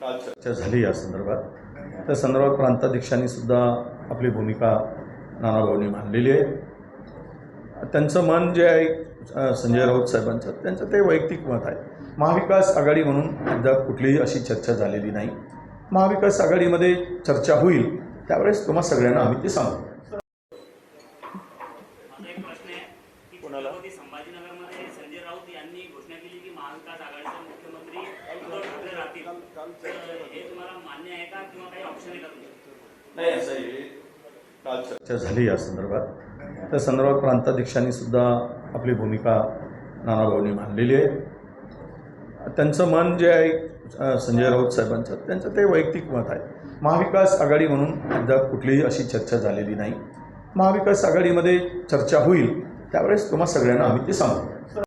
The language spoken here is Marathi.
चर्चा झाली या संदर्भात. त्या संदर्भात प्रांताध्यक्षांनी सुद्धा आपली भूमिका नानाभाऊंनी मांडलेली आहे. त्यांचं मन जे आहे संजय राऊत साहेबांचं त्यांचं ते वैयक्तिक मत आहे. महाविकास आघाडी म्हणून अद्याप कुठलीही अशी चर्चा झालेली नाही. महाविकास आघाडीमध्ये चर्चा होईल त्यावेळेस तुम्हा सगळ्यांना आम्ही ते सांगू. संभाजीनगरमध्ये संजय राऊत यांनी घोषणा केली की महाविकास आघाडीचा चर्चा झाली या संदर्भात. त्या संदर्भात प्रांताध्यक्षांनी सुद्धा आपली भूमिका नानाभाऊंनी मांडलेली आहे. त्यांचं मन जे आहे संजय राऊत साहेबांचं त्यांचं ते वैयक्तिक मत आहे. महाविकास आघाडी म्हणून अद्याप कुठलीही अशी चर्चा झालेली नाही. महाविकास आघाडीमध्ये चर्चा होईल त्यावेळेस तुम्हा सगळ्यांना आम्ही ते सांगू.